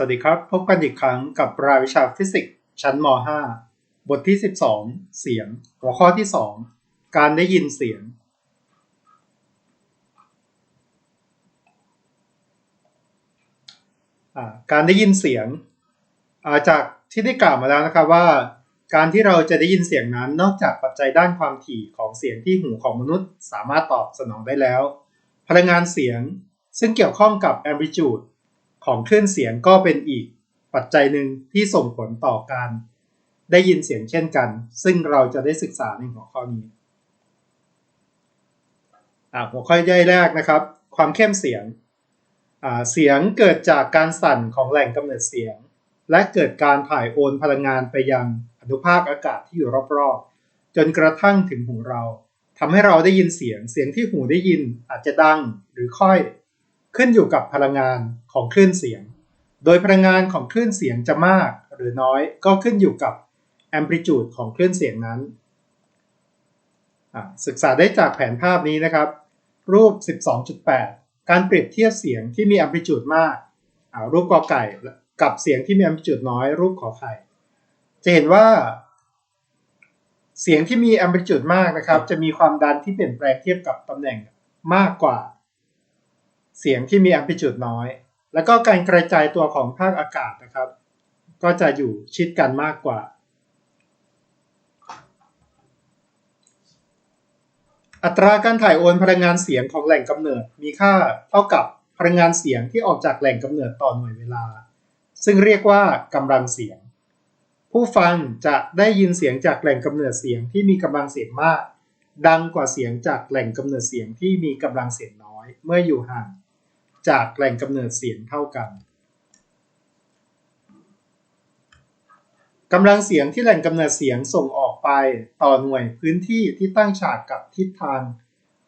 สวัสดีครับ พบกันอีกครั้งกับรายวิชาฟิสิกส์ชั้นม .5 บทที่ 12 เสียง หัวข้อที่ 2 การได้ยินเสียง การได้ยินเสียงาจากที่ได้กล่าวมาแล้วนะครับว่า การที่เราจะได้ยินเสียงนั้นนอกจากปัจจัยด้านความถี่ของเสียงที่หูของมนุษย์ สามารถตอบสนองได้แล้ว พลังงานเสียงซึ่งเกี่ยวข้องกับ amplitude ของคลื่นเสียงก็เป็นอีกปัจจัยหนึ่งที่ส่งผลต่อการได้ยินเสียงเช่นกัน ซึ่งเราจะได้ศึกษาในหัวข้อนี้หัวข้อย่อยแรกนะครับ ความเข้มเสียง เสียงเกิดจากการสั่นของแหล่งกำเนิดเสียง และเกิดการถ่ายโอนพลังงานไปยังอนุภาคอากาศที่อยู่รอบๆ จนกระทั่งถึงหูเราทำให้เราได้ยินเสียง เสียงที่หูได้ยินอาจจะดังหรือค่อย ขึ้นอยู่กับพลังงานของคลื่นเสียง โดยพลังงานของคลื่นเสียงจะมากหรือน้อยก็ขึ้นอยู่กับแอมพลิจูดของคลื่นเสียงนั้น ศึกษาได้จากแผนภาพนี้นะครับ รูป 12.8 การเปรียบเทียบเสียงที่มีแอมพลิจูดมาก รูปกอไก่กับเสียงที่มีแอมพลิจูดน้อย รูปขอไข่ จะเห็นว่า เสียงที่มีแอมพลิจูดมากนะครับ จะมีความดันที่เปลี่ยนแปลงเทียบกับตำแหน่งมากกว่า เสียงที่มีแอมพลิจูดน้อย แล้วก็การกระจายตัวของภาคอากาศนะครับ ก็จะอยู่ชิดกันมากกว่า อัตราการถ่ายโอนพลังงานเสียงของแหล่งกำเนิดมีค่าเท่ากับพลังงานเสียงที่ออกจากแหล่งกำเนิดต่อหน่วยเวลา ซึ่งเรียกว่ากำลังเสียง ผู้ฟังจะได้ยินเสียงจากแหล่งกำเนิดเสียงที่มีกำลังเสียงมาก ดังกว่าเสียงจากแหล่งกำเนิดเสียงที่มีกำลังเสียงน้อย เมื่ออยู่ห่าง จากแหล่งกำเนิดเสียงเท่ากันกำลังเสียงที่แหล่งกำเนิดเสียงส่งออกไปต่อหน่วยพื้นที่ที่ตั้งฉากกับทิศทาง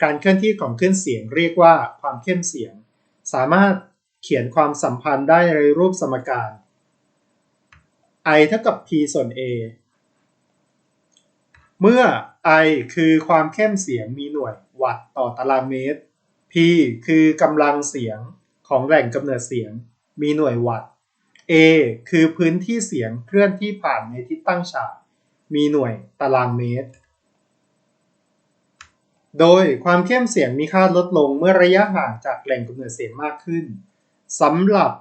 การเคลื่อนที่ของคลื่นเสียงเรียกว่าความเข้มเสียง สามารถเขียนความสัมพันธ์ได้ในรูปสมการ I เท่ากับ P ส่วน A เมื่อ I คือความเข้มเสียงมีหน่วยวัตต์ต่อตารางเมตร P คือกำลังเสียงของแหล่งกำเนิดเสียง มีหน่วยวัตต์ A คือพื้นที่เสียงเคลื่อนที่ผ่านในทิศตั้งฉาก มีหน่วยตารางเมตร โดยความเข้มเสียงมีค่าลดลงเมื่อระยะห่างจากแหล่งกำเนิดเสียงมากขึ้นสำหรับ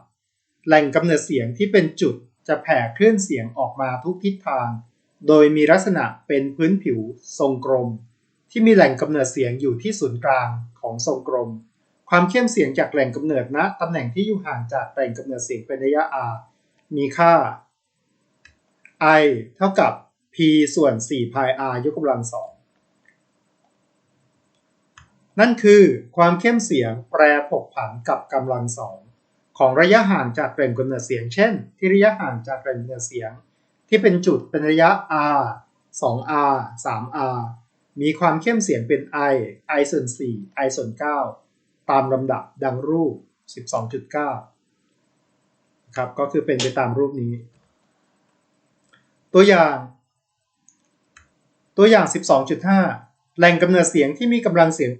แหล่งกำเนิดเสียงที่เป็นจุดจะแผ่คลื่นเสียงออกมาทุกทิศทาง โดยมีลักษณะเป็นพื้นผิวทรงกลม ที่มีแหล่งกำเนิดเสียงอยู่ที่ศูนย์กลางของทรงกลม ความเข้มเสียงจากแหล่งกำเนิดณนะตำแหน่งที่อยู่ห่างจากแหล่งกำเนิดเสียงเป็นระยะ r มีค่า i เท่ากับ p ส่วน4 pi r ยกกำลังสองนั่นคือความเข้มเสียงแปรผกผันกับกำลังสองของระยะห่างจากแหล่งกำเนิดเสียง เช่น ที่ระยะห่างจากแหล่งกำเนิดเสียง ที่เป็นจุดเป็นระยะ r 2r 3r มีความเข้มเสียงเป็น i i ส่วน4 i ส่วน9ตามลำดับดังรูป 12.9ครับก็คือเป็นไปตามรูปนี้ ตัวอย่าง ตัวอย่าง 12.5 แหล่งกำเนิดเสียงที่มีกำลังเสียง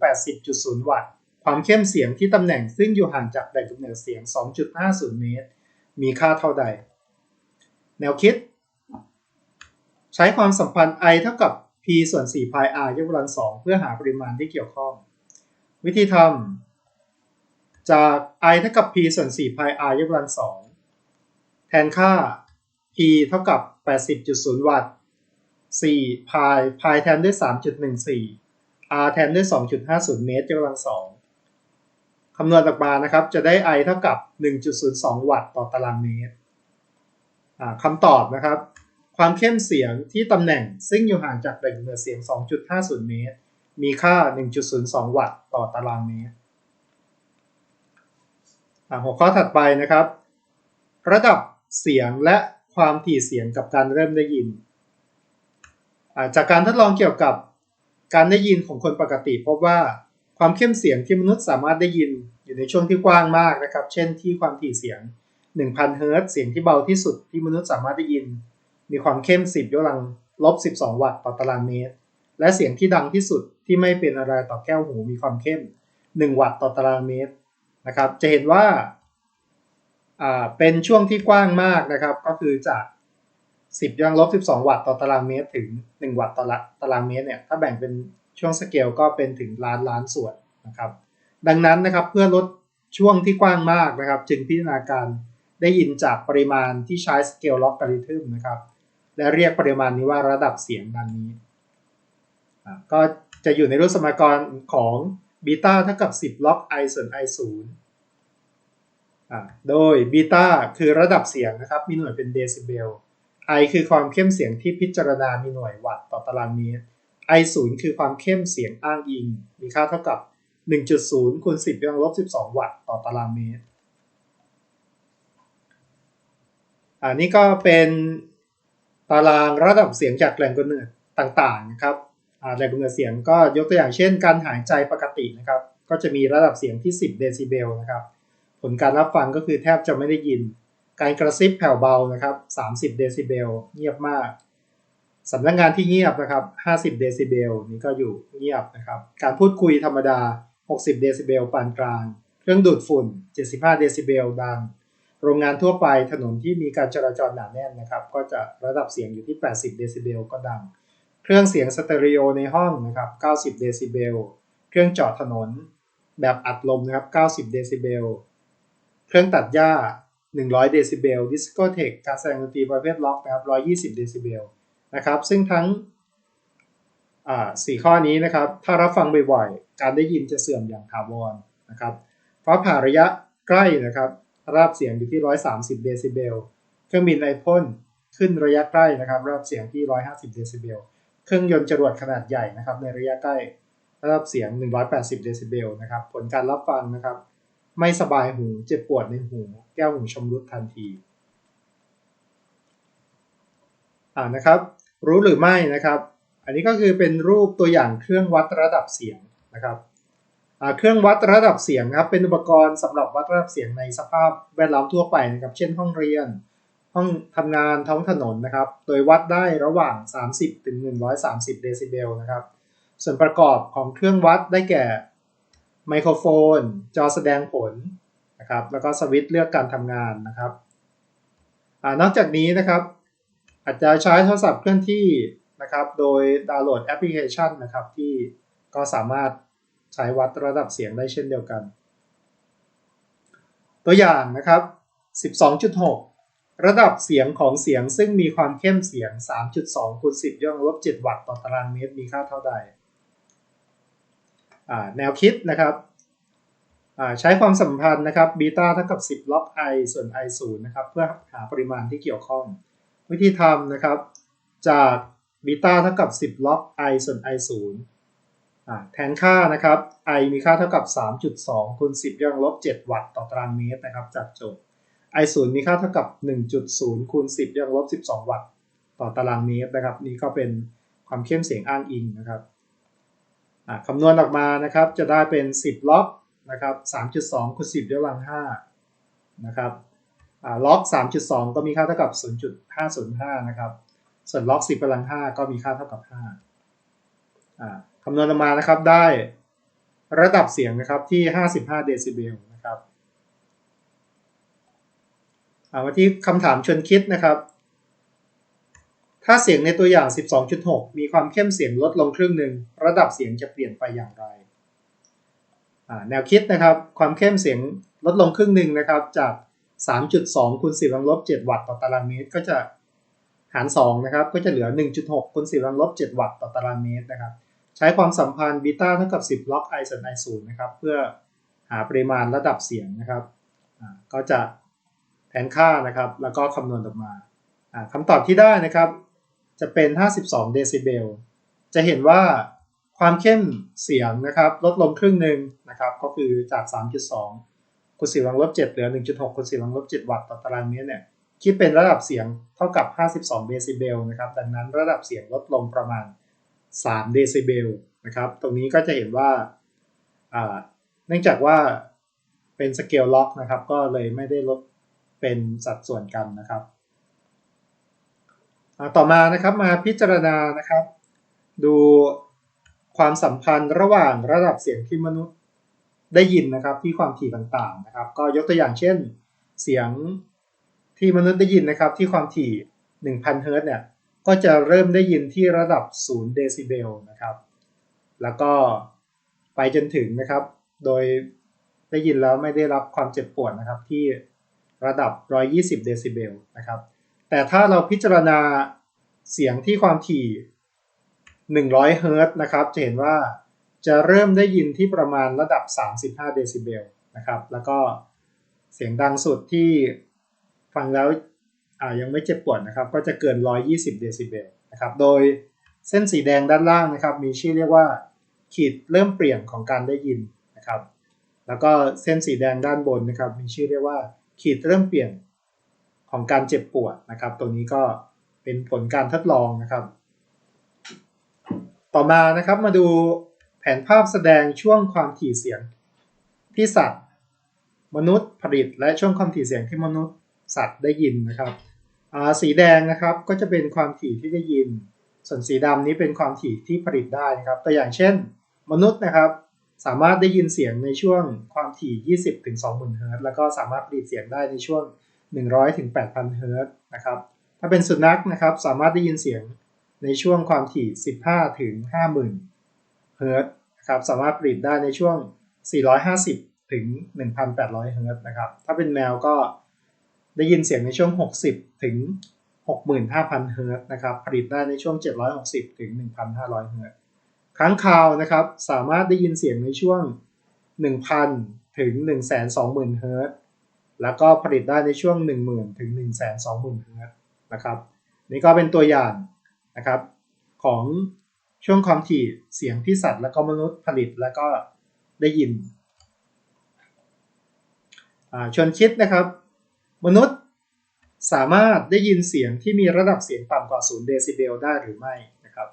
80.0 วัตต์ ความเข้มเสียงที่ตำแหน่งซึ่งอยู่ห่างจากแหล่งกำเนิดเสียง 2.50 เมตร มีค่าเท่าใด แนวคิด ใช้ความสัมพันธ์ i เท่ากับ ส่วน4 pi r ยกกำลังสองเพื่อหาปริมาณที่เกี่ยวข้อง วิธีทำจาก i เท่ากับ p ส่วน 4 pi r ยกกำลังสองแทนค่า p เท่ากับ 80.0 วัตต์4 pi pi แทนด้วย 3.14 r แทนด้วย 2.50 เมตรยกกำลังสองคำนวณออกมานะครับ จะได้ i เท่ากับ 1.02 วัตต์ต่อตารางเมตรคำตอบนะครับ ความเข้มเสียงที่ตำแหน่งซึ่งอยู่ห่างจากแหล่งกำเนิดเสียง 2.50 เมตร มีค่า 1.02 วัตต์ต่อตารางเมตรหัวข้อถัดไปนะครับ ระดับเสียงและความถี่เสียงกับการเริ่มได้ยิน จากการทดลองเกี่ยวกับการได้ยินของคนปกติพบว่าความเข้มเสียงที่มนุษย์สามารถได้ยินอยู่ในช่วงที่กว้างมากนะครับ เช่นที่ความถี่เสียง 1,000 เฮิรตซ์เสียงที่เบาที่สุดที่มนุษย์สามารถได้ยิน มีความเข้ม 10ยกกำลังลบ 12 วัตต์ต่อตารางเมตร และเสียงที่ดังที่สุดที่ไม่เป็นอะไรต่อแก้วหูมีความเข้ม 1 วัตต์ต่อตารางเมตรนะครับ จะเห็นว่าเป็นช่วงที่กว้างมากนะครับ ก็คือจาก 10ยังลบ 12 วัตต์ต่อตารางเมตร ถึง 1 วัตต์ต่อละตารางเมตรเนี่ยถ้าแบ่งเป็นช่วงสเกลก็เป็นถึงล้านล้านส่วนนะครับ ดังนั้นนะครับเพื่อลดช่วงที่กว้างมากนะครับ จึงพิจารณาการได้ยินจากปริมาณที่ใช้สเกลล็อกการิทึมนะครับ และเรียกปริมาณนี้ว่าระดับเสียงดังนี้ก็จะอยู่ในรูปสมการของบีตาเท่ากับ 10 ล็อก i ส่วน i 0โดยบีตาคือระดับเสียงนะครับ มีหน่วยเป็นเดซิเบล i คือความเข้มเสียงที่พิจารณา มีหน่วยวัตต์ต่อตารางเมตร i 0คือความเข้มเสียงอ้างอิง มีค่าเท่ากับ 1.0คูณ10ยกกำลังลบ 12 วัตต์ต่อตารางเมตร อันนี้ก็เป็น ตารางระดับเสียงจากแหล่งกำเนิดต่างๆนะครับแหล่งกำเนิดเสียงก็ยกตัวอย่างเช่น การหายใจปกตินะครับก็จะมีระดับเสียงที่ 10 เดซิเบลนะครับผลการรับฟังก็คือแทบจะไม่ได้ยิน การกระซิบแผ่วเบานะครับ30 เดซิเบลเงียบมากสำนักงานที่เงียบนะครับ50 เดซิเบลนี่ก็อยู่เงียบนะครับการพูดคุยธรรมดา 60 เดซิเบลปานกลาง เครื่องดูดฝุ่น 75 เดซิเบลดัง โรงงานทั่วไปถนนที่มีการจราจรหนาแน่นนะครับ ก็จะระดับเสียงอยู่ที่ 80 เดซิเบลก็ดัง เครื่องเสียงสเตอริโอในห้องนะครับ 90 เดซิเบล เครื่องจอดถนน แบบอัดลมนะครับ 90 เดซิเบล เครื่องตัดหญ้า 100 เดซิเบล ดิสโกเทค การแสดงดนตรีประเภทล็อกนะครับ 120 เดซิเบลนะครับ ซึ่งทั้งสี่ข้อนี้นะครับ ถ้ารับฟังบ่อยๆ การได้ยินจะเสื่อมอย่างถาวรนะครับฟ้าผ่าระยะใกล้นะครับ ระดับเสียงอยู่ที่ 130 เดซิเบล เครื่องบินไอพ่นขึ้นระยะใกล้นะครับระดับเสียงที่ 150 เดซิเบล เครื่องยนต์จรวดขนาดใหญ่นะครับ ในระยะใกล้ระดับเสียง 180 เดซิเบลนะครับ ผลการรับฟังนะครับ ไม่สบายหู เจ็บปวดในหู แก้วหูชำรุดทันที อ่านะครับ รู้หรือไม่นะครับ อันนี้ก็คือเป็นรูปตัวอย่างเครื่องวัดระดับเสียงนะครับ เครื่องวัดระดับเสียงครับเป็นอุปกรณ์สำหรับวัดระดับเสียงในสภาพแวดล้อมทั่วไปนะครับเช่นห้องเรียน ห้องทำงานท้องถนนนะครับ โดยวัดได้ระหว่าง 30ถึง130 เดซิเบลนะครับ ส่วนประกอบของเครื่องวัดได้แก่ไมโครโฟน จอแสดงผลนะครับแล้วก็สวิตช์เลือกการทำงานนะครับอนอกจากนี้นะครับอาจจะใช้โทรศัพท์เคลื่อนที่นะครับ โดยดาวน์โหลดแอปพลิเคชันนะครับที่ก็สามารถ ใช้วัดระดับเสียงได้เช่นเดียวกัน ตัวอย่างนะครับ 12.6 ระดับเสียงของเสียงซึ่งมีความเข้มเสียง 3.2คูณ10ยกกำลังลบ7วัตต์ต่อตารางเมตรมีค่าเท่าใด แนวคิดนะครับใช้ความสัมพันธ์นะครับบีตาเท่ากับ 10 ล็อก i ส่วน i 0นะครับ เพื่อหาปริมาณที่เกี่ยวข้อง วิธีทำนะครับ จากบีตาเท่ากับ 10 ล็อก i ส่วน i 0 แทนค่านะครับ i มีค่าเท่ากับ 3.2คูณ10ยกกำลังลบ 7 วัตต์ต่อตารางเมตรนะครับจากโจทย์ i 0มีค่าเท่ากับ 1.0คูณ10ยกกำลังลบ 12 วัตต์ต่อตารางเมตรนะครับ นี่ก็เป็นความเข้มเสียงอ้างอิงนะครับคำนวณออกมานะครับจะได้เป็น 10 ล็อกนะครับ 3.2คูณ10 ยกกำลัง5นะครับล็อก 3.2 ก็มีค่าเท่ากับ 0.505 นะครับ ส่วนล็อก 10กำลัง5ก็มีค่าเท่ากับ5 คำนวณออกมานะครับได้ระดับเสียงนะครับที่ 55 เดซิเบลนะครับมาที่คำถามชวนคิดนะครับ ถ้าเสียงในตัวอย่าง 12.6 มีความเข้มเสียงลดลงครึ่งหนึ่ง ระดับเสียงจะเปลี่ยนไปอย่างไร แนวคิดนะครับ ความเข้มเสียงลดลงครึ่งหนึ่งนะครับ จาก 3.2คูณ10กำลังลบ 7 วัตต์ต่อตารางเมตร ก็จะหาร 2 นะครับ ก็จะเหลือ 1.6คูณ10กำลังลบ 7 วัตต์ต่อตารางเมตรนะครับ ใช้ความสัมพันธ์บีตาเท่ากับ 10 ล็อก i ส่วน i 0นะครับ เพื่อหาปริมาณระดับเสียงนะครับ ก็จะแทนค่านะครับ แล้วก็คำนวณออกมาคำตอบที่ได้นะครับ จะเป็น 52 เดซิเบล จะเห็นว่าความเข้มเสียงนะครับ ลดลงครึ่งหนึ่งนะครับ ก็คือจาก 3.2คูณ4ลังลบ7เหลือ 1.6คูณ4ลังลบ7วัตต์ต่อตารางเมตรเนี่ยคิดเป็นระดับเสียงเท่ากับ 52 เดซิเบลนะครับ ดังนั้นระดับเสียงลดลงประมาณ 3 เดซิเบลนะครับ ตรงนี้ก็จะเห็นว่าเนื่องจากว่าเป็นสเกลล็อกนะครับ ก็เลยไม่ได้ลดเป็นสัดส่วนกันนะครับ ต่อมานะครับมาพิจารณานะครับ ดูความสัมพันธ์ระหว่างระดับเสียงที่มนุษย์ได้ยินนะครับที่ความถี่ต่างๆนะครับ ก็ยกตัวอย่างเช่นเสียงที่มนุษย์ได้ยินนะครับที่ความถี่ 1,000 เฮิรตซ์เนี่ย ก็จะเริ่มได้ยินที่ระดับ 0 เดซิเบลนะครับ แล้วก็ไปจนถึงนะครับ โดยได้ยินแล้วไม่ได้รับความเจ็บปวดนะครับที่ระดับ 120 เดซิเบลนะครับ แต่ถ้าเราพิจารณาเสียงที่ความถี่ 100 เฮิรตซ์นะครับ จะเห็นว่าจะเริ่มได้ยินที่ประมาณระดับ 35 เดซิเบลนะครับ แล้วก็เสียงดังสุดที่ฟังแล้ว ยังไม่เจ็บปวดนะครับ ก็จะเกิน 120 เดซิเบลนะครับ โดยเส้นสีแดงด้านล่างนะครับ มีชื่อเรียกว่า ขีดเริ่มเปลี่ยนของการได้ยินนะครับ แล้วก็เส้นสีแดงด้านบนนะครับ มีชื่อเรียกว่า ขีดเริ่มเปลี่ยนของการเจ็บปวดนะครับตัวนี้ก็เป็นผลการทดลองนะครับ ต่อมานะครับมาดูแผนภาพแสดงช่วงความถี่เสียงที่สัตว์ มนุษย์ผลิตและช่วงความถี่เสียงที่มนุษย์สัตว์ได้ยินนะครับ สีแดงนะครับก็จะเป็นความถี่ที่ได้ยิน ส่วนสีดำนี้เป็นความถี่ที่ผลิตได้นะครับ ตัวอย่างเช่น มนุษย์นะครับ สามารถได้ยินเสียงในช่วงความถี่ 20ถึง20,000เฮิร์ตแล้วก็สามารถผลิตเสียงได้ในช่วง 100ถึง8,000เฮิร์ตนะครับถ้าเป็นสุนัขนะครับสามารถได้ยินเสียงในช่วงความถี่ 15 ถึง 50,000เฮิร์ตนะครับสามารถผลิตได้ในช่วง 450 ถึง 1,800 เฮิร์ตนะครับ ถ้าเป็นแมวก็ ได้ยินเสียงในช่วง 60 ถึง 65,000 เฮิร์ตนะครับ ผลิตได้ในช่วง 760 ถึง 1,500 เฮิร์ตค้างคาวนะครับ สามารถได้ยินเสียงในช่วง 1,000 ถึง 120,000 เฮิร์ตแล้วก็ผลิตได้ในช่วง 10,000 ถึง 120,000 เฮิร์ตนะครับ นี่ก็เป็นตัวอย่างนะครับของช่วงความถี่เสียงที่สัตว์และก็มนุษย์ผลิตแล้วก็ได้ยินชวนคิดนะครับ มนุษย์สามารถได้ยินเสียงที่มีระดับเสียงต่ำกว่า 0 เดซิเบลได้หรือไม่นะครับ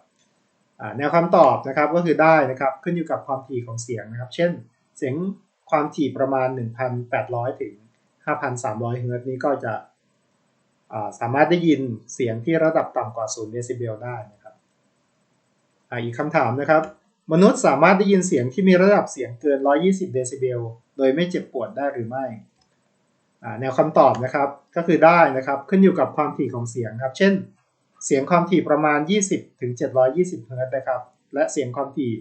แนวคำตอบนะครับก็คือได้นะครับขึ้นอยู่กับความถี่ของเสียงนะครับ เช่น เสียงความถี่ประมาณ 1,800 ถึง 5,300 เฮิรตซ์นี้ก็จะสามารถได้ยินเสียงที่ระดับต่ำกว่า 0 เดซิเบลได้นะครับอีกคำถามนะครับ มนุษย์สามารถได้ยินเสียงที่มีระดับเสียงเกิน 120 เดซิเบลโดยไม่เจ็บปวดได้หรือไม่ แนวคำตอบนะครับก็คือได้นะครับขึ้นอยู่กับความถี่ของเสียงครับ เช่น เสียงความถี่ประมาณ 20ถึง720เฮิร์ตนะครับ และเสียงความถี่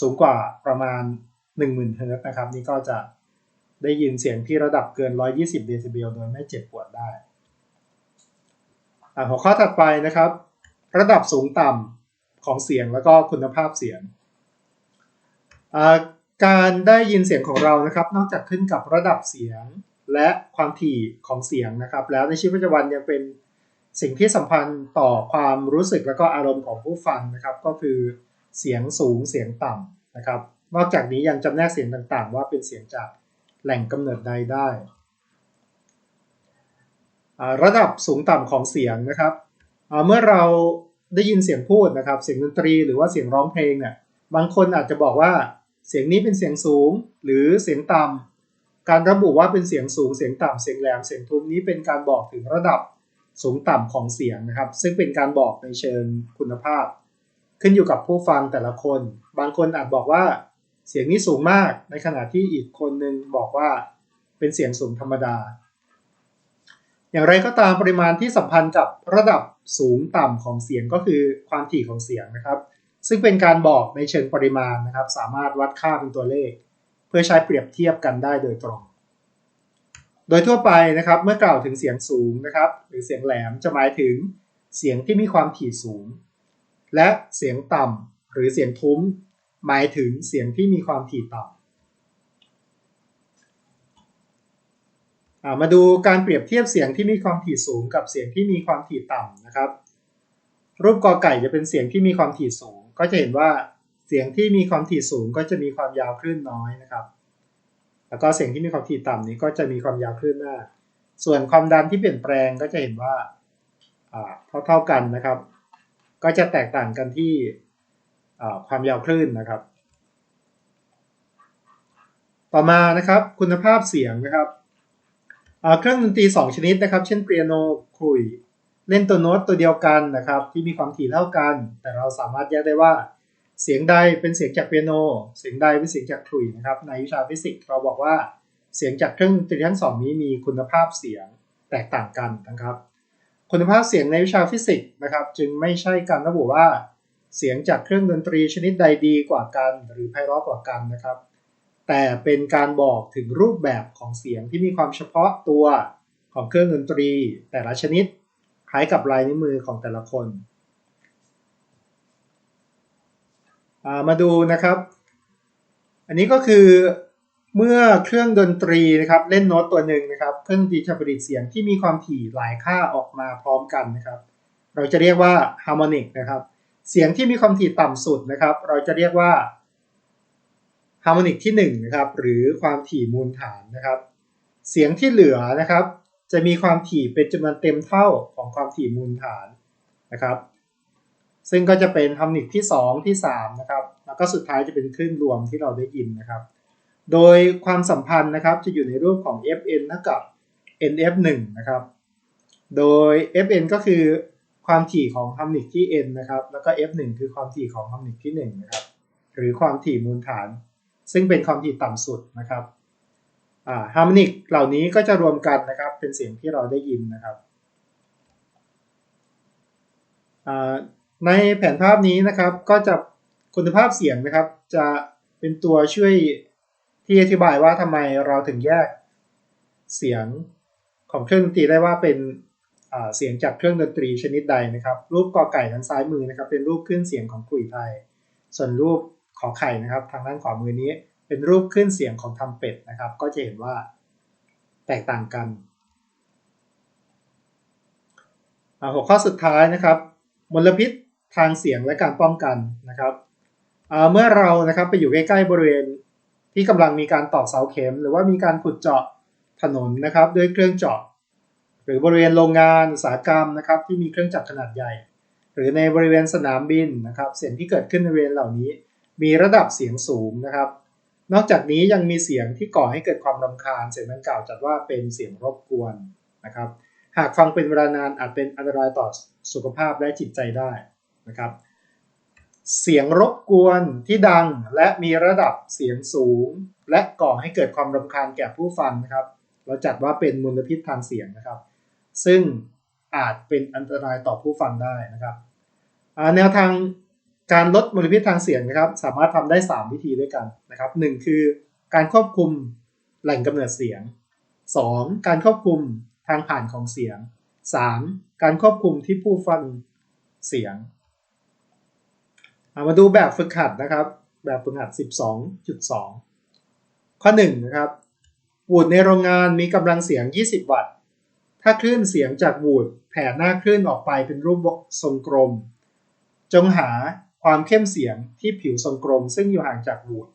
สูงกว่าประมาณ 10,000เฮิร์ตนะครับ นี่ก็จะได้ยินเสียงที่ระดับเกิน 120 เดซิเบลโดยไม่เจ็บปวดได้ หัวข้อถัดไปนะครับ ระดับสูงต่ำของเสียงแล้วก็คุณภาพเสียง การได้ยินเสียงของเรานะครับ นอกจากขึ้นกับระดับเสียง และความถี่ของเสียงนะครับ แล้วในชีวิตประจำวันยังเป็นสิ่งที่สัมพันธ์ต่อความรู้สึกและก็อารมณ์ของผู้ฟังนะครับ ก็คือเสียงสูงเสียงต่ำนะครับ นอกจากนี้ยังจำแนกเสียงต่างๆ ว่าเป็นเสียงจากแหล่งกำเนิดใดได้ระดับสูงต่ำของเสียงนะครับ เมื่อเราได้ยินเสียงพูดนะครับ เสียงดนตรีหรือว่าเสียงร้องเพลงเนี่ย บางคนอาจจะบอกว่าเสียงนี้เป็นเสียงสูงหรือเสียงต่ำ การระบุว่าเป็นเสียงสูง เสียงต่ำ เสียงแหลม เสียงทุ้มนี้เป็นการบอกถึงระดับสูงต่ำของเสียงนะครับ ซึ่งเป็นการบอกในเชิงคุณภาพ ขึ้นอยู่กับผู้ฟังแต่ละคน บางคนอาจบอกว่าเสียงนี้สูงมาก ในขณะที่อีกคนนึงบอกว่าเป็นเสียงสูงธรรมดา อย่างไรก็ตามปริมาณที่สัมพันธ์กับระดับสูงต่ำของเสียงก็คือความถี่ของเสียงนะครับ ซึ่งเป็นการบอกในเชิงปริมาณนะครับ สามารถวัดค่าเป็นตัวเลข พื่อใช้เปรียบเทียบกันได้โดยตรง โดยทั่วไปนะครับเมื่อกล่าวถึงเสียงสูงนะครับ หรือเสียงแหลมจะหมายถึงเสียงที่มีความถี่สูง และเสียงต่ำหรือเสียงทุ้ม หมายถึงเสียงที่มีความถี่ต่ำมาดูการเปรียบเทียบเสียงที่มีความถี่สูง กับเสียงที่มีความถี่ต่ำนะครับ รูปกอไก่จะเป็นเสียงที่มีความถี่สูง ก็จะเห็นว่า เสียงที่มีความถี่สูงก็จะมีความยาวคลื่นน้อยนะครับ แล้วก็เสียงที่มีความถี่ต่ำนี้ก็จะมีความยาวคลื่นมาก ส่วนความดันที่เปลี่ยนแปลงก็จะเห็นว่าเท่าเท่ากันนะครับ ก็จะแตกต่างกันที่ความยาวคลื่นนะครับ ต่อมานะครับคุณภาพเสียงนะครับเครื่องดนตรี 2 ชนิดนะครับ เช่นเปียโนคุยเล่นตัวโน้ตตัวเดียวกันนะครับ ที่มีความถี่เท่ากัน แต่เราสามารถแยกได้ว่า เสียงใดเป็นเสียงจากเปียโน เสียงใดเป็นเสียงจากขลุ่ยนะครับ ในวิชาฟิสิกส์เราบอกว่าเสียงจากเครื่องดนตรีทั้งสองนี้มีคุณภาพเสียงแตกต่างกันนะครับ คุณภาพเสียงในวิชาฟิสิกส์นะครับ จึงไม่ใช่การระบุว่าเสียงจากเครื่องดนตรีชนิดใดดีกว่ากัน หรือไพเราะกว่ากันนะครับ แต่เป็นการบอกถึงรูปแบบของเสียงที่มีความเฉพาะตัวของเครื่องดนตรี แต่ละชนิดคล้ายกับลายนิ้วมือของแต่ละคน มาดูนะครับ อันนี้ก็คือเมื่อเครื่องดนตรีนะครับเล่นโน้ตตัวหนึ่งนะครับเครื่องดนตรีจะผลิตเสียงที่มีความถี่หลายค่าออกมาพร้อมกันนะครับ เราจะเรียกว่าฮาร์โมนิกนะครับ เสียงที่มีความถี่ต่ำสุดนะครับ เราจะเรียกว่าฮาร์โมนิกที่1นะครับหรือความถี่มูลฐานนะครับ เสียงที่เหลือนะครับ จะมีความถี่เป็นจำนวนเต็มเท่าของความถี่มูลฐานนะครับ ซึ่งก็จะเป็นฮาร์มนิกที่ 2 ที่ 3 นะครับ แล้วก็สุดท้ายจะเป็นคลื่นรวมที่เราได้ยินนะครับ โดยความสัมพันธ์นะครับจะอยู่ในรูปของ fn เท่ากับ nf1 นะครับ โดย fn ก็คือความถี่ของฮาร์มนิกที่ n นะครับ แล้วก็ f1 คือความถี่ของฮาร์มนิกที่1นะครับ หรือความถี่มูลฐาน ซึ่งเป็นความถี่ต่ำสุดนะครับฮาร์มนิกเหล่านี้ก็จะรวมกันนะครับ เป็นเสียงที่เราได้ยินนะครับ ในแผนภาพนี้นะครับก็จะคุณภาพเสียงนะครับ จะเป็นตัวช่วยที่อธิบายว่าทำไมเราถึงแยกเสียงของเครื่องดนตรีได้ว่าเป็นเสียงจากเครื่องดนตรีชนิดใดนะครับ รูปกอไก่ทางซ้ายมือนะครับ เป็นรูปขึ้นเสียงของกุยไทย ส่วนรูปขอไข่นะครับ ทางด้านขวามือนี้ เป็นรูปขึ้นเสียงของทำเป็ดนะครับ ก็จะเห็นว่าแตกต่างกันหัวข้อสุดท้ายนะครับ มลพิษ ทางเสียงและการป้องกันนะครับเมื่อเรานะครับไปอยู่ใกล้ๆบริเวณที่กำลังมีการตอกเสาเข็ม หรือว่ามีการขุดเจาะถนนนะครับด้วยเครื่องเจาะ หรือบริเวณโรงงานอุตสาหกรรมนะครับที่มีเครื่องจักรขนาดใหญ่ หรือในบริเวณสนามบินนะครับ เสียงที่เกิดขึ้นในบริเวณเหล่านี้ มีระดับเสียงสูงนะครับ นอกจากนี้ยังมีเสียงที่ก่อให้เกิดความรำคาญ เสียงดังกล่าวจัดว่าเป็นเสียงรบกวนนะครับ หากฟังเป็นเวลานานอาจเป็นอันตรายต่อสุขภาพและจิตใจได้ นะครับ เสียงรบกวนที่ดังและมีระดับเสียงสูง และก่อให้เกิดความรำคาญแก่ผู้ฟังนะครับ เราจัดว่าเป็นมลพิษทางเสียงนะครับ ซึ่งอาจเป็นอันตรายต่อผู้ฟังได้นะครับแนวทางการลดมลพิษทางเสียงนะครับ สามารถทำได้ 3 วิธีด้วยกันนะครับ 1 คือการควบคุมแหล่งกำเนิดเสียง 2. การควบคุมทางผ่านของเสียง 3. การควบคุมที่ผู้ฟังเสียง มาดูแบบฝึกหัดนะครับ แบบฝึกหัด 12.2 ข้อ1นะครับวูดในโรงงานมีกำลังเสียง 20 วัตต์ ถ้าคลื่นเสียงจากวูดแผ่หน้าคลื่นออกไปเป็นรูปทรงกลม จงหาความเข้มเสียงที่ผิวทรงกลม ซึ่งอยู่ห่างจากวูด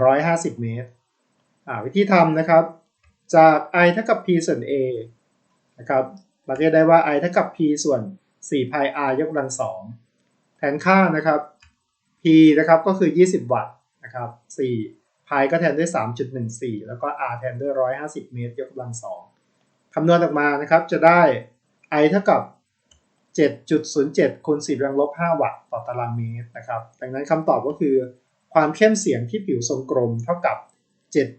150 เมตร วิธีทำนะครับ จาก i เท่ากับ p ส่วน a นะครับ เราจะได้ว่า i เท่ากับ p ส่วน4 pi r ยกกำลัง2แทนค่านะครับ นะครับก็คือ 20 วัตต์นะครับ4 pi ก็แทนด้วย 3.14 แล้วก็ R แทนด้วย 150 เมตร ยกกำลัง2คำนวณออกมานะครับจะได้ I เท่ากับ 7.07คูณ4รังลบ 5 วัตต์ต่อตารางเมตรนะครับ ดังนั้นคำตอบก็คือความเข้มเสียงที่ผิวทรงกลมเท่ากับ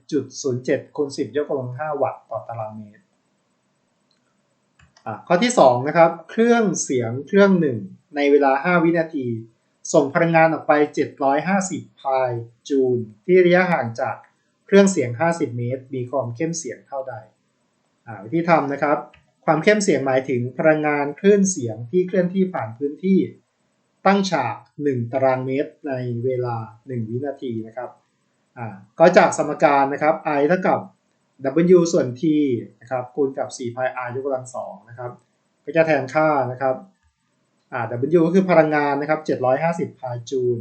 7.07คูณ10 ยกกำลัง 5 วัตต์ต่อตารางเมตรข้อที่2นะครับ เครื่องเสียงเครื่องหนึ่งในเวลา 5 วินาที ส่งพลังงานออกไป 750 พายจูล ที่ระยะห่างจากเครื่องเสียง 50 เมตร มีความเข้มเสียงเท่าใดวิธีทำนะครับ ความเข้มเสียงหมายถึงพลังงานคลื่นเสียงที่เคลื่อนที่ผ่านพื้นที่ ตั้งฉาก 1 ตารางเมตรในเวลา 1 วินาทีนะครับก็จากสมการนะครับ I เท่ากับ W ส่วน T นะครับคูณกับ4 pi r ยกกำลัง2นะครับ ก็จะแทนค่านะครับ อ่า W ก็คือพลังงานนะครับ 750พายจูล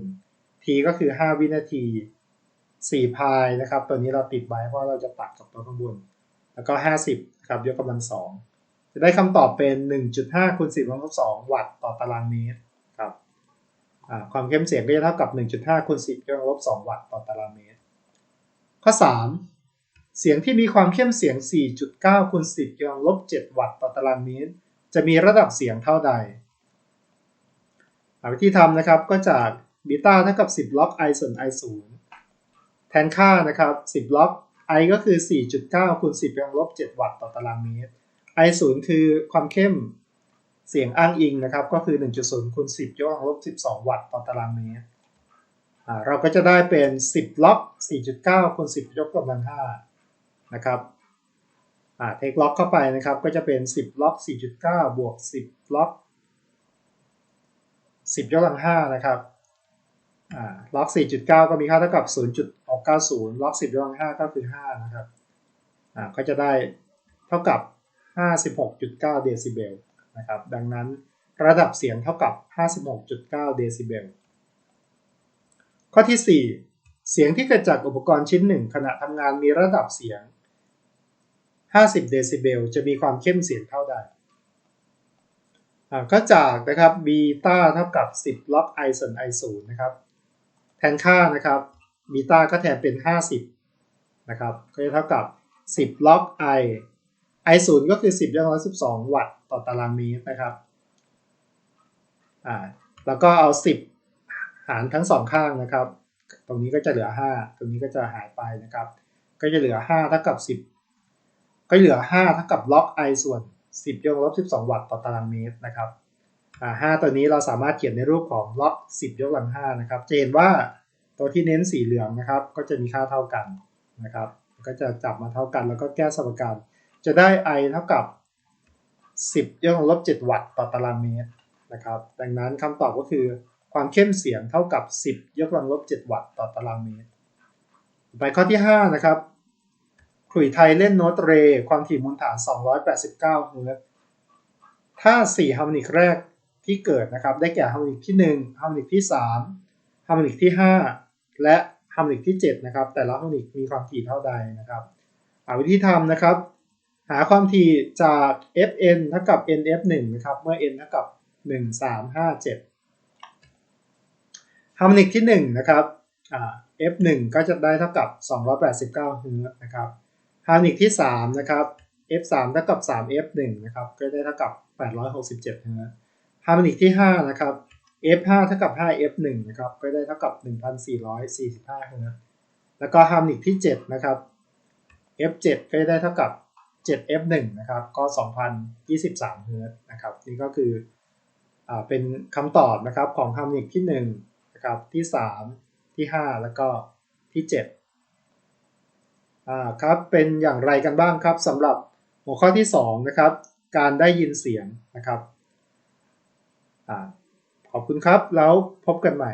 T ก็คือ 5 วินาที 4 พายนะครับ ตัวนี้เราติดไว้เพราะเราจะตัดกับตัวข้างบน แล้วก็ 50ครับยกกำลัง 2 จะได้คำตอบเป็น 1.5คูณ10กำลัง2วัตต์ต่อตารางเมตรครับอ่าความเข้มเสียงก็จะเท่ากับ 1.5คูณ10กกำลังลบ2วัตต์ต่อตารางเมตร ข้อ 3 เสียงที่มีความเข้มเสียง 4.9คูณ10กำลังลบ7วัตต์ต่อตารางเมตร จะมีระดับเสียงเท่าใด วิธีทำนะครับก็จากบีต้าเท่ากับ 10 ล็อก i ส่วน i 0แทนค่านะครับ 10 ล็อก I ก็คือ 4.9คูณ10กำลังลบ 7 วัตต์ต่อตารางเมตร I 0คือความเข้มเสียงอ้างอิงนะครับ ก็คือ 1.0คูณ10ยกกำลังลบ 12 วัตต์ต่อตารางเมตรอ่าเราก็จะได้เป็น 10 ล็อก 4.9คูณ10 ยกกำลัง5นะครับอ่าเทคล็อกเข้าไปนะครับ ก็จะเป็น 10 ล็อก 4.9 บวก 10 ล็อก 10ยกกำลัง5นะครับอ่าล็อก4.9 ก็มีค่าเท่ากับ 0.690 ล็อก 10ยกกำลัง5ก็คือ 5 นะครับก็จะได้เท่ากับ 56.9 เดซิเบลนะครับ ดังนั้นระดับเสียงเท่ากับ 56.9 เดซิเบล ข้อที่ 4 เสียงที่เกิดจากอุปกรณ์ชิ้นหนึ่งขณะทำงานมีระดับเสียง 50 เดซิเบล จะมีความเข้มเสียงเท่า ก็จากนะครับบีต้าเท่ากับ 10ล็อก i ส่วน i 0นะครับ แทนค่านะครับบีต้าก็แทนเป็น 50นะครับ ก็จะเท่ากับ 10ล็อก i i 0ก็คือ 10ยกกำลัง12 วัตต์ต่อตารางเมตรนะครับ อ่า แล้วก็เอา 10 หารทั้งสองข้างนะครับ ตรงนี้ก็จะเหลือ 5 ตรงนี้ก็จะหายไปนะครับ ก็จะเหลือ 5 เท่ากับ 10 ก็เหลือ 5 เท่ากับล็อก i ส่วน 10ยกกำลังลบ12 วัตต์ต่อตารางเมตรนะครับอ่า5ตัวนี้เราสามารถเขียนในรูปของล็อก10 ยกกำลัง5นะครับจะเห็นว่าตัวที่เน้นสีเหลืองนะครับ ก็จะมีค่าเท่ากันนะครับ ก็จะจับมาเท่ากันแล้วก็แก้สมการจะได้ i เท่ากับ 10ยกกำลังลบ7วัตต์ต่อตารางเมตรนะครับ ดังนั้นคำตอบก็คือความเข้มเสียงเท่ากับ 10 ยกกำลังลบ7วัตต์ต่อตารางเมตร ไปข้อที่ 5 นะครับ ขุยไทยเล่นโน้ตเร ความถี่มูลฐาน 289เฮิร์ตซ์ถ้า 4ฮาร์มนิกแรกที่เกิดนะครับ ได้แก่ฮาร์มนิกที่ 1ฮาร์มนิกที่ 3ฮาร์มนิกที่ 5 และฮาร์มนิกที่ 7 นะครับ แต่ละฮาร์มนิกมีความถี่เท่าใดนะครับอ่าวิธีทำนะครับ หาความถี่จาก fn เท่ากับ nf1 นะครับ เมื่อ n เท่ากับ 1 3 5 7ฮาร์มนิกที่ 1 นะครับอ่า f1 ก็จะได้เท่ากับ 289เฮิร์ตซ์นะครับ ฮาร์มนิกที่ 3 นะครับ f3 เท่ากับ 3f1 นะครับ ก็ได้เท่ากับ 867เฮิรตซ์ฮาร์มนิกที่ 5 นะครับ f5 เท่ากับ 5f1 นะครับ ก็ได้เท่ากับ 1,445เฮิรตซ์แล้วก็ฮาร์มนิกที่ 7 นะครับ f7 ก็ได้เท่ากับ 7f1 นะครับ ก็ 2,023เฮิรตนะครับ นี่ก็คืออ่าเป็นคำตอบนะครับของฮาร์มนิกที่1นะครับ ที่ 3 ที่ 5 แล้วก็ที่ 7 อ่าครับเป็นอย่างไรกันบ้างครับสำหรับหัวข้อที่2นะครับการได้ยินเสียงนะครับอ่าขอบคุณครับแล้วพบกันใหม่